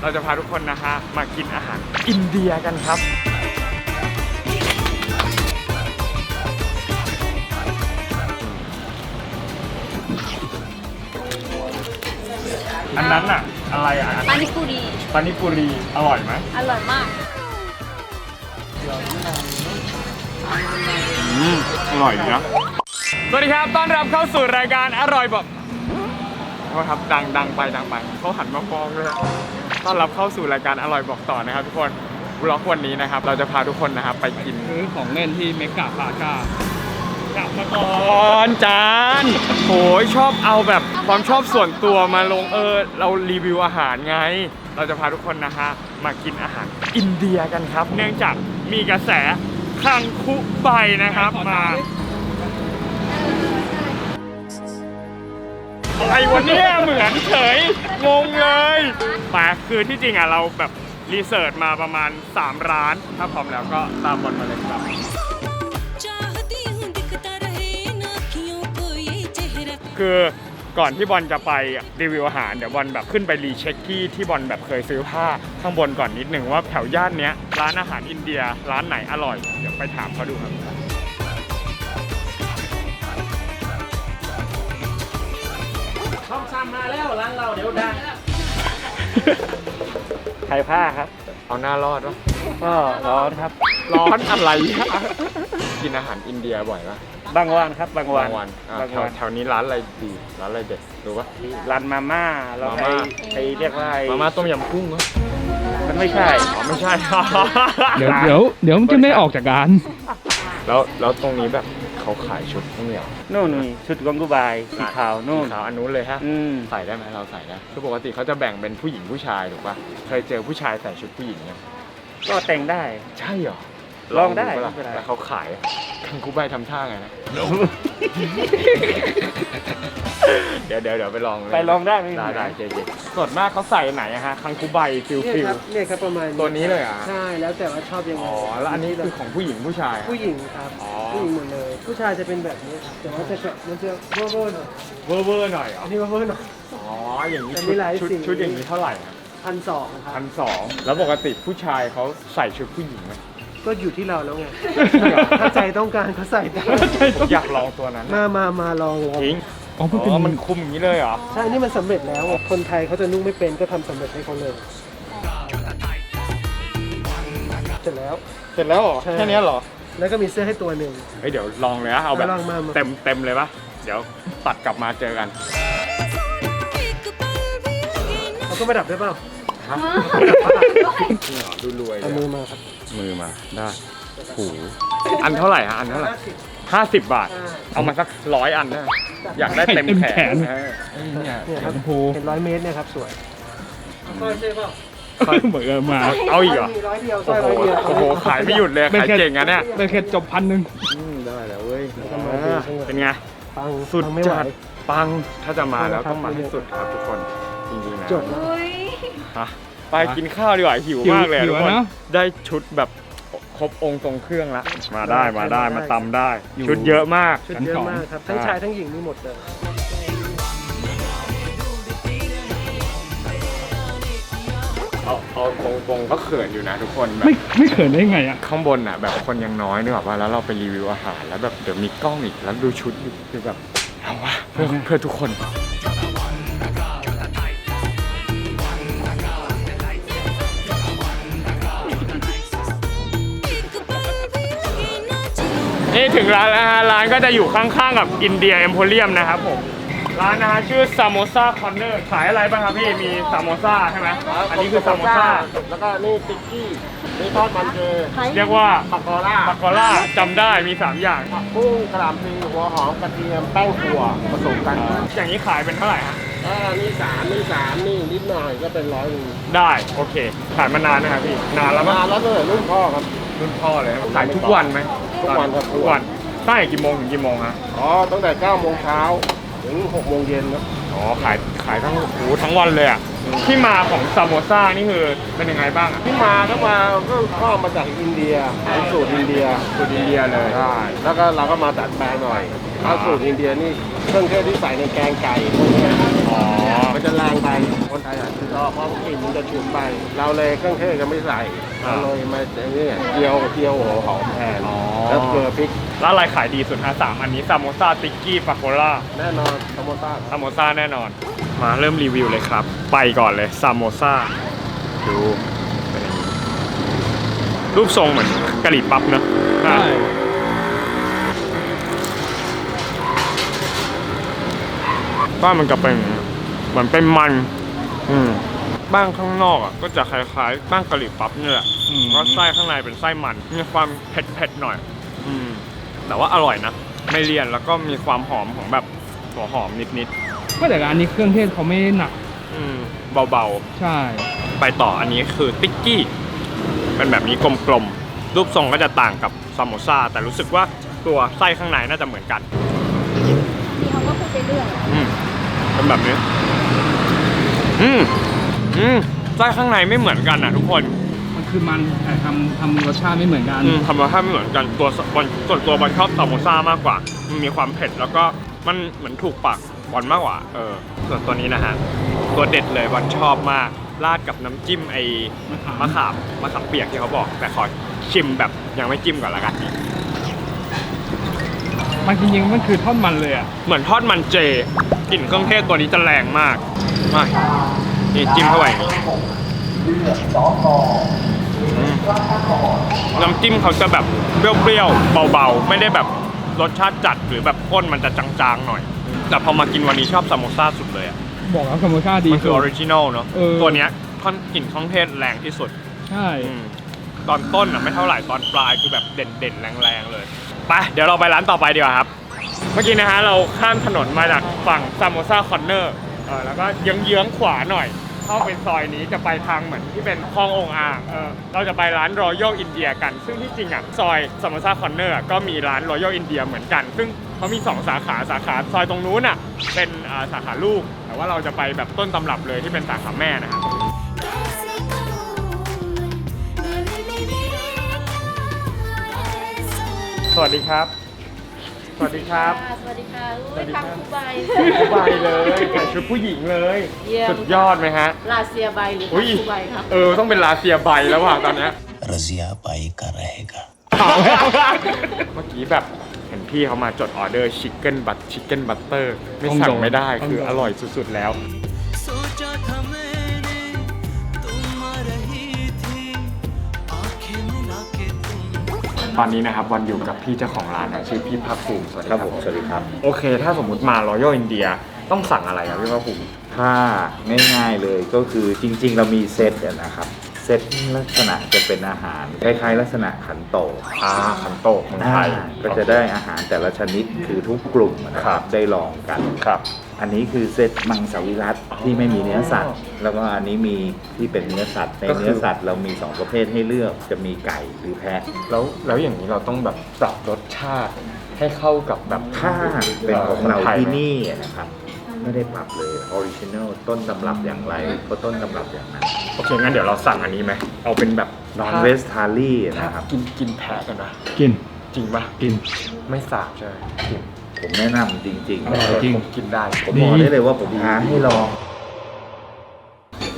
เราจะพาทุกคนนะฮะมากินอาหารอินเดียกันครับอันนั้นอะอะไรอะปานิปุรีปานิปุรีอร่อยไหมอร่อยมากอืมอร่อยดีนะสวัสดีครับต้อนรับเข้าสู่รายการอร่อยแบบโทษครับดังดังไปดังไปเขาหันมามองเลย ต้อนรับเข้าสู่รายการอร่อยบอกต่อนะครับ ทุกคนบล็อกวันนี้นะครับ เราจะพาทุกคนนะครับไปกินซื้อของเล่นที่เมกาพาชากลับมาก่อนจานโหยชอบเอาแบบความชอบส่วนตัวมาลงเออ เรารีวิวอาหารไง เราจะพาทุกคนนะฮะมากินอาหารอินเดียกันครับ เนื่องจากมีกระแสคังคุใบนะครับมา อะไรวันนี้เหมือนเฉยงงเลยมาคือที่จริงอะเราแบบรีเสิร์ชมาประมาณ 3 ร้าน ถ้าพร้อมแล้วก็ตามบอลมาเลยครับ คือก่อนที่บอลจะไปรีวิวอาหารเดี๋ยวบอลแบบขึ้นไปรีเช็คที่ที่บอลแบบเคยซื้อผ้าข้างบนก่อนนิดหนึ่งว่าแถวย่านเนี้ยร้านอาหารอินเดีย ร้านไหนอร่อย เดี๋ยวไปถามเขาดูครับ มาแล้วร้านเราเดี๋ยวดังไทยผ้าครับ เอาหน้ารอดวะก็ร้อนครับ ร้อนอะไรอะกินอาหารอินเดียบ่อยปะบางวันครับบางวัน บางวันอะบางแถววันแถวนี้ร้านอะไรดีร้านอะไรเด็ดรู้ปะ ร้านมาม่าเรามาไปม่า ไปเรียกว่าไอ้มาม่าต้มยำกุ้งเหรอมันไม่ใช่ อ๋อไม่ใช่ เดี๋ยวเดี๋ยวเดี๋ยวมันจะไม่ออกจากการ แล้วแล้วตรงนี้แบบ เขาขายชุดพวกนี้เหรอนู่นนี่ชุดกองกูบายสีขาวนู่นสีขาวอันนู้นเลยฮะอืมใส่ได้ไหมเราใส่ได้คือปกติเขาจะแบ่งเป็นผู้หญิงผู้ชายถูกปะเคยเจอผู้ชายใส่ชุดผู้หญิงเนี่ยก็แต่งได้ ใช่เหรอลองได้ปะล่ะไม่เป็นไรแล้วเขาขายคังคูใบทำท่าไงนะ เดี๋ยวเดี๋ยวเดี๋ยวไปลองไปลองได้ไม่มีได้ปัญได้หาเจ๊ๆส่วนมากเขาใส่ไหนอะฮะคังคูใบฟิลเนี่ยฟิลครับเนี่ยครับประมาณตัวนี้เลยเหรอะใช่แล้วแต่ว่าชอบยังไงอ๋อแล้วอันนี้คือของผู้หญิงผู้ชายอะผู้หญิงครับอ๋อผู้หญิงหมดเลย ผู้ชายจะเป็นแบบนี้ครับแต่ว่าจะแบบมันจะเวอร์เวอร์หน่อยเวอร์เวอร์หน่อยเหรออันนี้เวอร์เวอร์หน่อยอ๋ออย่างนี้แต่ชุมีดหลายชุดสีชุดอย่างนี้เท่าไหร่อะพันสองครับพันสองแล้วปกติผู้ชายเขาใส่ชุดผู้หญิงไหมก็อยู่ที่เราแล้วไง ถ้าใจต้องการเขาใส่ได้ผมอยากลองตัวนั้น มามามาลองลองจริง อ๋อมันคุมอย่างนี้เลยเหรอ ใช่ นี่มันสำเร็จแล้ว คนไทยเขาจะนุ่งไม่เป็นก็ทำสำเร็จให้เขาเลย เสร็จแล้ว เสร็จแล้วเหรอ ใช่ แค่นี้เหรอ แล้วก็มีเสื้อให้ตัวหนึ่ง เฮ้ยเดี๋ยวลองเลยนะเอาแบบเต็มเต็มเลยปะเดี๋ยวตัดกลับมาเจอกัน เอาก็ปรดับได้เปล่าฮะดูรวยเอามือมาครับมือมาได้โหอันเท่าไหร่ฮะอันเท่าไหร่าสิบบาท เอามาสักร้อยอันนะอยากได้เต็มแขนเออเนี่ยเนี่ยครับชมพูเห็นร้อยเมตรเนี่ยครับสวยสร้อยใช่เปล่าเหมือนเออมาเอาอีกเหรอมีร้อยเดียวสโอ้ร้อยโหร้อยเดียวโอ้โหขายไม่หยุดเลยขายเก่งอะเนี่ยได้แค่จบพันหนึ่งอืมได้แล้วเว้ยแล้วก็มาดูจังหวะเป็นไงปังสุดปังไม่ไหว จัดปังถ้าจะมาแล้วครับต้องมาให้สุดครับทุกคนจริงๆนะจดแล้วอุ้ย ฮะไปกินข้าวดีกว่าหิวมากเลยอะทุกคนได้ชุดแบบ ครบองค์ทรงเครื่องละมาได้มาได้มาตำได้ชุดเยอะมากชุดเยอะมากครับ ทั้งชายทั้งหญิงมีหมดเลย เอาเอาตรงๆก็เขินอยู่นะทุกคนแบบไม่ไม่เขินได้ไงอะ ข้างบนอะแบบคนยังน้อยนึกออกว่าแล้วเราไปรีวิวอาหารแล้วแบบเดี๋ยวมีกล้องอีกแล้วดูชุดอีกคือแบบเอาวะเพื่อเพื่อทุกคน นี่ถึงร้านแล้วฮะ ร้านก็จะอยู่ข้างๆกับอินเดียเอ็มโพเรียมนะครับผม ร้านนะฮะชื่อซามโมซาคอนเนอร์ขายอะไรบ้างครับพี่ มีซามโมซาใช่ไหมอันนี้คือซามโมซาแล้วก็นี่ติ๊กกี้นี่ทอดมันเจเรียกว่าปักกอล่าปักกอล่าจำได้มี 3 อย่างกุ้งกระหล่ำปลีหัวหอมกระเทียมแป้งถั่วผสมกัน อย่างนี้ขายเป็นเท่าไหร่ฮะอ่านี่สามนี่สามนี่นิดหน่อยก็เป็นร้อยหนึงได้โอเค ขายมานานนะครับพี่นานแล้วมั้งมาแล้วตั้งแต่รุ่นพ่อครับ รุ่นพ่อเลยขายทุกวันไหมทุกวันครับทุกวันตั้งแต่กี่โมงถึงกี่โมงฮะอ๋อตั้งแต่9โมงเช้าถึง6โมงเย็นครับอ๋อขายขายทั้งโอ้โหทั้งวันเลยอะที่มาของซามโมซ่านี่คือเป็นยังไงบ้างอะที่มาก็มาก็ข้อมาจากอินเดียเป็นสูตรอินเดียสูตรอินเดียเลยใช่แล้วก็เราก็มาดัดแปลงหน่อยถ้าสูตรอินเดียนี่เครื่องเทศที่ใส่ในแกงไก่พวกเนี้ยอ๋อ มันจะแรงไปคนไทยอะชอบเพราะกลิ่นมันจะฉุนไป เราเลยเครื่องเทศก็ไม่ใส่เราเลยมาอย่างนี้เจียวเจียวหัวหอมแทนอ๋อ แล้วเกลือพริกแล้วอะไรขายดีสุดฮะสามอันนี้ซามโมซ่าติ๊กกี้ฟาโคล่าแน่นอนสโมซ่าซามโมซ่าแน่นอน มาเริ่มรีวิวเลยครับ ไปก่อนเลยซามโมซ่าดูเป็นอย่างนี้รูปทรงเหมือนกะหรี่ปั๊บเนอะใช่บ้านมันจะเป็นอย่างนี้เห มือนเป็นมัน อืมบ้างข้างนอกอะก็จะคล้ายๆบ้างกะหรี่ปั๊บนี่แหละอืม เพราะไส้ข้างในเป็นไส้มัน มีความเผ็ดๆหน่อย อืม แต่ว่าอร่อยนะ ไม่เลี่ยนแล้วก็มีความหอมของแบบหัวหอมนิดก็แต่ร้านนี้เครื่องเทศเขาไม่หนัก ๆอืมเบาใช่ๆไปต่ออันนี้คือติ๊กกี้ เป็นแบบนี้กลมๆ รูปทรงก็จะต่างกับซามโมซ่าแต่รู้สึกว่าตัวไส้ข้างในน่าจะเหมือนกันที่เขาก็พูดไปเรื่อยอืมเป็นแบบนี้ อืมอืมไส้ข้างในไม่เหมือนกันอะทุกคนมันคือมันแต่ทำทำรสชาติไม่เหมือนกัน อืมทำรสชาติไม่เหมือนกันตัวบอลส่วนตัวบอลชอบซามโมซ่ามากกว่า มันมีความเผ็ดแล้วก็มันเหมือนถูกปากบอลมากกว่า เออ ส่วนตัวนี้นะฮะตัวเด็ดเลยบอลชอบมากราดกับน้ำจิ้มไอ้มะขามมะขามมะขามเปียกที่เขาบอก แต่ขอชิมแบบยังไม่จิ้มก่อนละกันมันจริงๆมันคือทอดมันเลยอะเหมือนทอดมันเจ กลิ่นเครื่องเทศตัวนี้จะแรงมากมานี่จิ้มเข้าไปอย่างนี้อืมน้ำจิ้มเขาจะแบบเปรี้ยวๆเบาๆ ไม่ได้แบบรสชาติจัดหรือแบบข้นมันจะจางๆหน่อย แต่พอมากินวันนี้ชอบซามโมซ่าสุดเลยอะบอกแล้วกับรสชาติดีมันคือออริจินอลเนาะเออตัวเนี้ยค่อนกลิ่นเครื่องเทศแรงที่สุด ใช่อืมตอนต้นอะไม่เท่าไหร่ตอนปลายคือแบบเด่นๆแรงๆเลยไปเดี๋ยวเราไปร้านต่อไปดีกว่าครับเมื่อกี้นะฮะเราข้ามถนนมาจากฝั่งซามโมซาคอนเนอร์แล้วก็ยืงเยื้องขวาหน่อย เข้าไปซอยนี้จะไปทางเหมือนที่เป็นคลององอ่างเออเราจะไปร้านรอยัลอินเดียกัน ซึ่งที่จริงอะซอยซามโมซาคอนเนอร์ก็มีร้านรอยัลอินเดียเหมือนกัน ซึ่งเขามี 2 สาขาสาขาซอยตรงนู้นอะเป็นสาขาลูก แต่ว่าเราจะไปแบบต้นตำรับเลยที่เป็นสาขาแม่นะครับสวัสดีครับ สวัสดีครับสวัสดีค่ะสวัอุ้สยดีครับ ทำคูใบายเลยใส่ชุดผู้หญิงเลยสุดยอดไหมฮะ ลาเซียใบหรืออุ้ยทำคูใบครับเออ ต้องเป็นลาเซียใบแล้วว่ะตอนเนี้ย रजिया पाई का रहेगा เมื่อกี้แบบเห็นพี่เขามาจดออเดอร์ชิคเก้นบัตชิคเก้นบัตเตอร์ไม่สั่งไม่ได้คืออร่อยสุดๆแล้ว ตอนนี้นะครับวันอยู่กับพี่เจ้าของร้านนะชื่อพี่ภาคภูมิสวัสดีครับคผรับมสวัสดีครับ โอเค ถ้าสมมติมารอยัลอินเดียต้องสั่งอะไรครับพี่ภาคภูมิ ถ้าง่ายๆเลยก็คือจริงๆ เรามีเซตอะนะครับ เซตลักษณะจะเป็นอาหารคล้ายๆ ลักษณะขันโตกอ่าขันโตกเมืองไทยอ่าก็จะได้อาหารแต่ละชนิดคือทุกกลุ่มนะคครัรับ บได้ลองกัน ครับ อันนี้คือเซตมังสวิรัตที่ไม่มีเนื้อสัตว์ แล้วก็อันนี้มีที่เป็นเนื้อสัตว์ในก็คือ เนื้อสัตว์เรามีสองประเภทให้เลือกจะมีไก่หรือแพะแล้วแล้วอย่างนี้เราต้องแบบปรับรสชาติให้เข้ากับแบบถ้าเป็นของเราไทยที่ไหมนี่นะครับไม่ได้ปรับเลยออริจิน l ต้นตำรับอย่างไรก็ต้นตำรับอย่างนั้นโอเคงั้นเดี๋ยวเราสั่งอันนี้ไหมเอาเป็นแบบนอนเวสทารี่ถ้านะครับ กินกินแพ้กันนะกิน จริงปะกิน ไม่สาบใช่ไหมกิน ผมแนะนำจริงอร่อยจริงผมกินได้ๆผมบอกได้เลยว่าผมท้าให้ลอง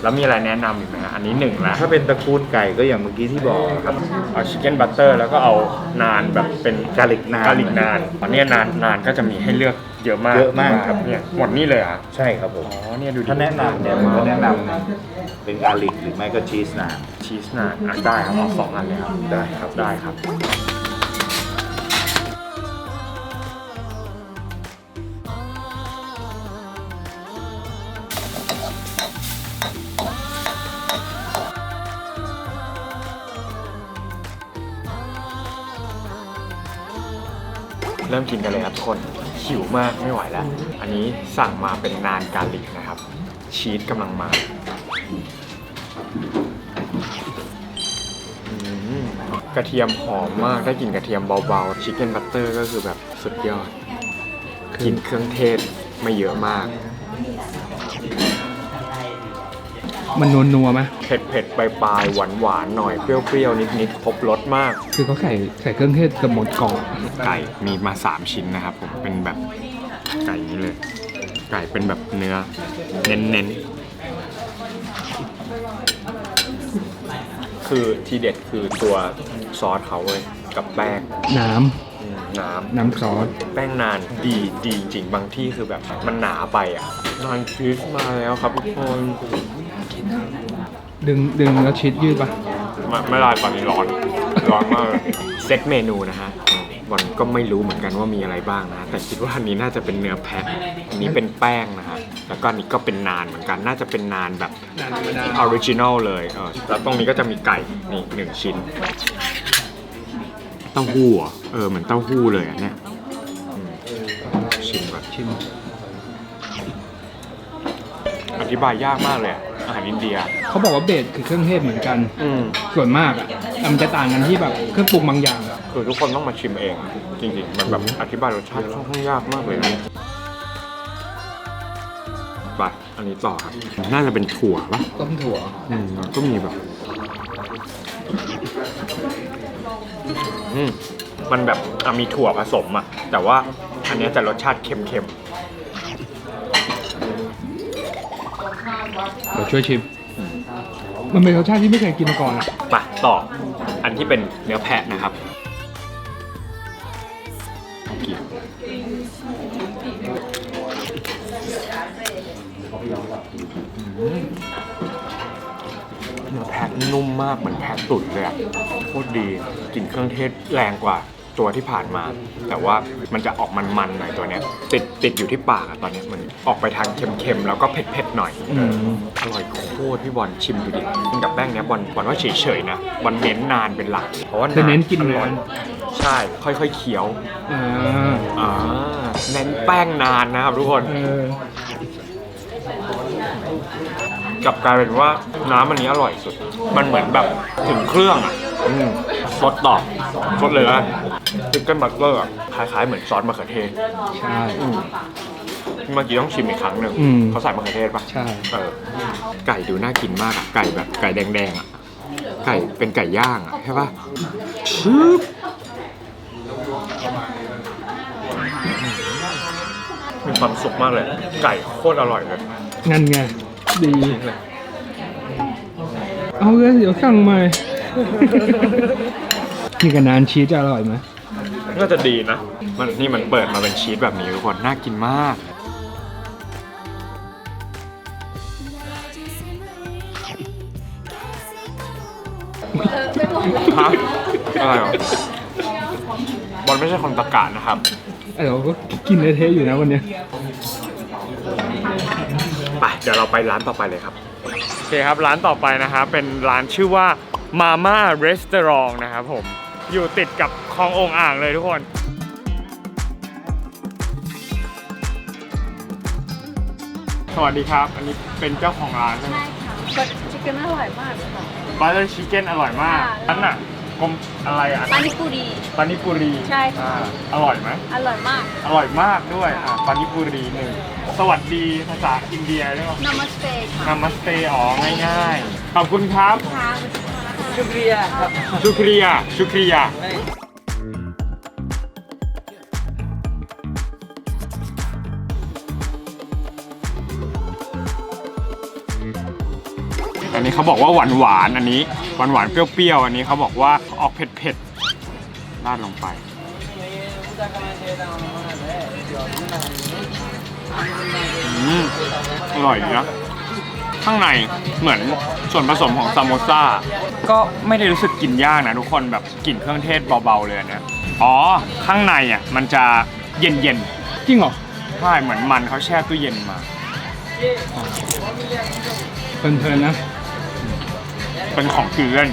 แล้วมีอะไรแนะนำอีกไหมฮะอันนี้หนึ่งแล้วถ้าเป็นตระกูลไก่ก็อย่างเมื่อกี้ที่บอกครับ เอาชิคเก้นบัตเตอร์แล้วก็เอานานแบบเป็น garlic นานกาลิกนานอันเนี้ยนานนานก็จะมีให้เลือกเยอะมากเยอะมากครับ เนี่ยหมดนี่เลยเหรอะใช่ครับผม อ๋อเนี่ยดูดิถ้าแนะนำเนี่ยผมก็แนะนำเป็นกาลิกหรือไม่ก็ชีสนาน ชีสนานอะได้ครับเอาสองอันเลยครับได้ครับ ได้ครับ เริ่มกินกันเลยครับทุกคนหิวมากไม่ไหวแล้ว อันนี้สั่งมาเป็นนานกาลิกนะครับ ชีสกำลังมาอมกระเทียมหอมมากได้กลิ่นกระเทียมเบาๆชิคเก้นบัตเตอร์ก็คือแบบสุดยอดกลิ่นเครื่องเทศไม่เยอะมาก มันนัวนัวๆไหมเผ็ดเผ็ดปลายปลายหวานหวานๆหน่อยเปรี้ยวๆนิดๆครบรสมาก คือเขาใส่ใส่เครื่องเทศเกับหมดกล่องไก่มีมา 3 ชิ้นนะครับผมเป็นแบบไก่นี้เลย ไก่เป็นแบบเนื้อ เน้นๆคือทีเด็ดคือตัวซอสเขาเลยกับแป้งน้อืมน้ำน้ำซอสำแป้งนานดีดีจริงบางที่คือแบบมันหนาไปอะนานชีสมาแล้วครับทุกคน ดึงดึงแล้วชีสยืดปะไม่ไม่ได้ตอนนี้ร้อนร้อนมากเลยเซตเมนูนะฮะวันก็ไม่รู้เหมือนกันว่ามีอะไรบ้างนะ แต่คิดว่าอันนี้น่าจะเป็นเนื้อแพะอันนี้เป็นแป้งนะฮะแล้วก็อันนี้ก็เป็นนานเหมือนกัน น่าจะเป็นนานแบบออริจินอลเลยเออแล้วตรงนี้ก็จะมีไก่นี่หนึ่งชิ้น เต้าหู้เหรอเออเหมือนเต้าหู้เลยอันเนี้ยอืมชิมก่อนชิม อธิบายยากมากเลยอะ อาหารอินเดีย เขาบอกว่าเบสคือเครื่องเทศเหมือนกัน อืมส่วนมากอะแต่มันจะต่างกันที่แบบเครื่องปรุงบางอย่างอะคือทุกคนต้องมาชิมเอง จริงๆ มันแบบอธิบายรสชาติค่อนข้างยากมากเลยนะไปอันนี้ต่อครับน่าจะเป็นถั่วปะต้มถั่ว อืมแล้วก็มีแบบ อืมมันแบบอะมีถั่วผสมอะ แต่ว่าอันเนี้ยจะรสชาติเค็ม เดี๋ยวช่วยชิมมันเป็นรสชาติที่ไม่เคยกินมาก่อนอะๆไปต่ออันที่เป็นเนื้อแพะนะครับเกี่ยวอืมเนื้อแพะนุ่มมากเหมือนแพะตุ๋นเลยอะโคตรดีกลิ่นเครื่องเทศแรงกว่า ตัวที่ผ่านมา แต่ว่ามันจะออกมันๆหน่อยตัวเนี้ยติดติดอยู่ที่ปากอะตอนเนี้ยมันออกไปทางเค็มๆแล้วก็เผ็ดๆหน่อยอืม อร่อยโคตรพี่บอลชิมดูดิกินกับแป้งเนี้ยบอลบอลว่าเฉยๆนะบอลเน้นนานเป็นหลัก เพราะว่าจะเน้นกินอร่อยนาน ใช่ค่อยๆเคี้ยวอ่าอ่าเน้นแป้งนานนะครับทุกคน เออ กลับกลายเป็นว่าน้ำอันนี้อร่อยสุด มันเหมือนแบบถึงเครื่องอะอืม ซดต่อซดเลยนะชิคเก้นบัตเตอร์คล้ายๆเหมือนซอสมะเขือเทศใช่ อืมเมื่อกี้ต้องชิมอีกครั้งหนึ่งอืม เขาใส่มะเขือเทศปะ ใช่ เออไก่ดูน่ากินมากอะไก่แบบไก่แดงๆอะไก่เป็นไก่ย่างอะใช่ปะชึบมีความสุขมากเลย ไก่โคตรอร่อยเลยงั้นไง ดี เอาเลยเดี๋ยวสั่งใหม่ กินกับนานชีสจะอร่อยไหมน่าจะดีนะ มันนี่มันเปิดมาเป็นชีสแบบนี้ทุกคน น่ากินมากเออไม่บอกฮะอะไรหรอบอลไม่ใช่คนตะกานะครับเดี๋ยวก็กินเละๆอยู่นะวันเนี้ย ไปเดี๋ยวเราไปร้านต่อไปเลยครับ โอเคครับ ร้านต่อไปนะครับเป็นร้านชื่อว่า Mama Restaurant นะครับผม อยู่ติดกับคลององอ่างเลยทุกคนสวัสดีครับ อันนี้เป็นเจ้าของร้านใช่ไหมใช่ค่ะชิคเก้นอร่อยมากเลยค่ะ บัตเตอร์ชิคเก้นอร่อยมากค่ะนั่นน่ะกลมอะไรอะปานิปุรีปานิปุรีใช่ค่ะอ่าอร่อยไหมอร่อยมาก อร่อยมากด้วยอะปานิปุรีหนึ่งสวัสดีภาษาอินเดียด้วยนามัสเตค่ะนามัสเตอ๋อง่ายๆขอบคุณครับค่ะ ชุกริยาชุกริยาชุกริยาอันนี้เขาบอกว่าหวานหวานอันนี้หวานหวานเปรี้ยวๆอันนี้เขาบอกว่าออกเผ็ดเผ็ดๆราดลงไปอืมอร่อยนะ ข้างในเหมือนส่วนผสมของซามโมซ่าก็ไม่ได้รู้สึกกินยากนะทุกคนแบบกลิ่นเครื่องเทศเบาๆเลยอันเนี่ยอ๋อ ข้างในอะมันจะเย็นๆจริงเหรอใช่เหมือนมันเขาแช่ตู้เย็นมา เพลินๆนะ เป็นของเกลือน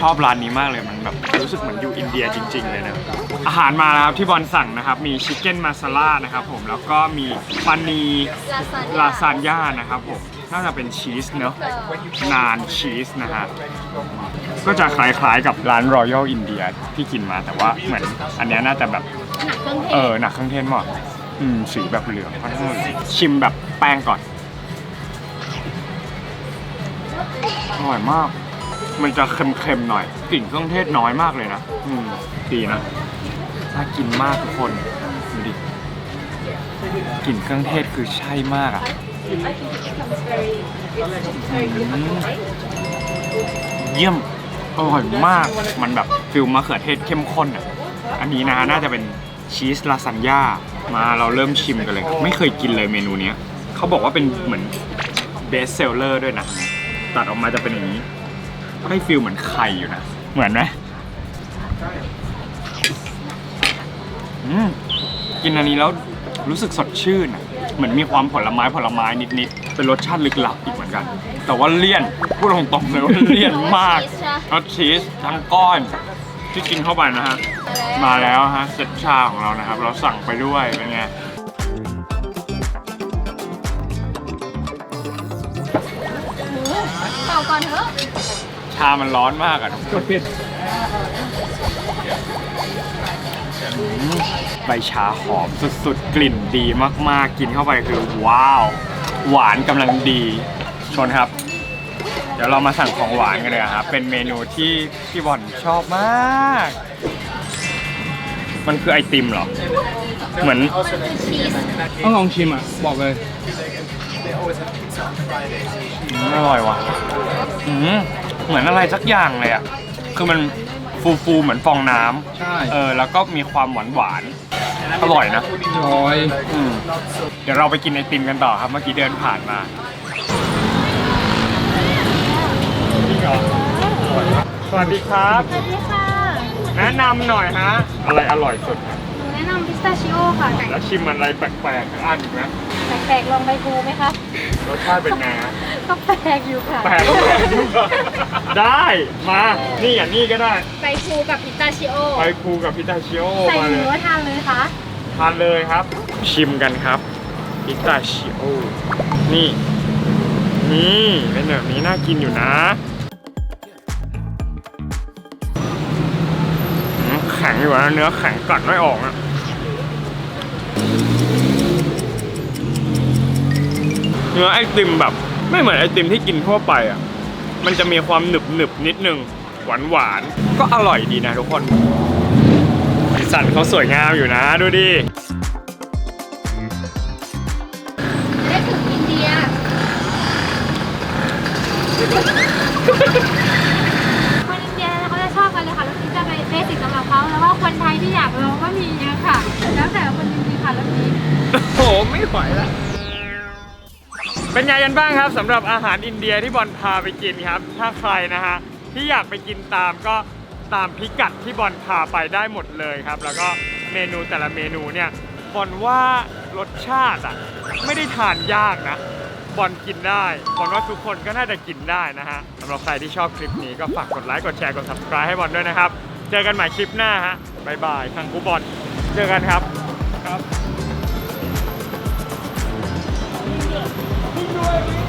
ชอบร้านนี้มากเลยมันแบบรู้สึกเหมือนอยู่อินเดียจริง ๆ เลยนะอาหารมาแล้วครับที่บอลสั่งนะครับมีชิคเก้นมาซาล่านะครับผมแล้วก็มีปานีลาซานลาซานญ่านะครับผมน่าจะเป็นชีสเนอะนานชีสนะฮะก็จะคล้ายๆกับร้าน Royal India ที่กินมาแต่ว่าเหมือนอันเนี้ยน่าจะแบบหนักเครื่องเทเอศอหนักเครื่องเทศหมดอืมสีแบบเหลืองค่อนข้างเหลืองชิมแบบแป้งก่อนอร่อยมาก มันจะเค็มๆหน่อยกลิ่นเครื่องเทศน้อยมากเลยนะอืมดีนะน่ากินมากทุกคนดูดิกลิ่นเครื่องเทศคือใช่มากอะอืมเยี่ยมอร่อยมากมันแบบฟิลมะเขือเทศเข้มข้นอะอันนี้นะน่าจะเป็นชีสลาซานญ่ามาเราเริ่มชิมกันเลย ไม่เคยกินเลยเมนูเนี้ยเขาบอกว่าเป็นเหมือนเบสเซลเลอร์ด้วยนะ ตัดออกมาจะเป็นอย่างนี้ ให้ฟิลเหมือนไข่อยู่นะ เหมือนไหมอืมกินอันนี้แล้วรู้สึกสดชื่นอะเหมือนมีความผลไม้ผลไม้นิดๆ เป็นรสชาติลึกลับอีกเหมือนกัน แต่ว่าเลี่ยน พูดตรงๆเลยว่าเลี่ยนมากรสชีสทั้งก้อน ที่กินเข้าไปนะฮะ มาแล้วฮะเซตชาของเรานะครับ เราสั่งไปด้วยเป็นไงเป่าก่อนเถอะ ชามันร้อนมากอะกดปิดใบชาหอมสุดๆ กลิ่นดีมากๆ กินเข้าไปคือว้าว หวานกำลังดีชนครับ เดี๋ยวเรามาสั่งของหวานกันเลยอะครับ เป็นเมนูที่พี่บอลชอบมาก มันคือไอติมเหรอ เหมือนต้องลองชิมอะ บอกเลยอืมอร่อยว่ะอืม เหมือนอะไรสักอย่างเลยอะ คือมันฟูฟูๆเหมือนฟองน้ำใช่เออ แล้วก็มีความหวานหวานๆอร่อยนะ ร้อยอืมเดี๋ยวเราไปกินไอติมกันต่อครับเมื่อกี้เดินผ่านมาสวัสดีครับ สวัสดีค่ะ แนะนำหน่อยฮะ อะไรอร่อยสุดหนู แนะนำพิสตาชิโอค่ะแล้วชิมอะไรแปลกๆอันอีกไหมแปลกๆลองใบพลูไหมคะรสชาติเป็นไงฮะก็แปลกอยู่ค่ะแปลกได้มานี่อย่างนี้ก็ได้ใบพลูกับพิสตาชิโอไปครูกับพิตาชิโอใส่มาหเลมูยทานเลยคะทานเลยครับ ชิมกันครับพิตาชิโอนี่นี่เป็นแบบนี้น่ากินอยู่นะอืมแข็งอยู่นะเนื้อแข็งกัดไม่ออกอะ เนื้อไอติมแบบ ไม่เหมือนไอติมที่กินทั่วไปอะ มันจะมีความหนึบหนึบๆนิดนึง หวานหวานๆก็อร่อยดีนะทุกคนสีสันเขาสวยงามอยู่นะดูดิได้ถึงอินเดีย คนอินเดียเขาจะชอบกันเลยค่ะรสนี้จะเป็นเบสิกสำหรับเขาแล้วว่าคนไทยที่อยากลองก็มีเยอะค่ะ แล้วแต่คนจริงๆค่ะรสนี้โอ้โหไม่ไหวแล้ว เป็นไงกันบ้างครับสำหรับอาหารอินเดียที่บอลพาไปกินครับ ถ้าใครนะฮะที่อยากไปกินตามก็ตามพิกัดที่บอลพาไปได้หมดเลยครับ แล้วก็เมนูแต่ละเมนูเนี่ยบอลว่ารสชาติอะไม่ได้ทานยากนะ บอลกินได้บอลว่าทุกคนก็น่าจะกินได้นะฮะสำหรับใครที่ชอบคลิปนี้ก็ฝากกดไลค์กดแชร์กด subscribe ให้บอลด้วยนะครับ เจอกันใหม่คลิปหน้าฮะบ๊ายบายทางกูบอลเจอกันครับครับ Thank you.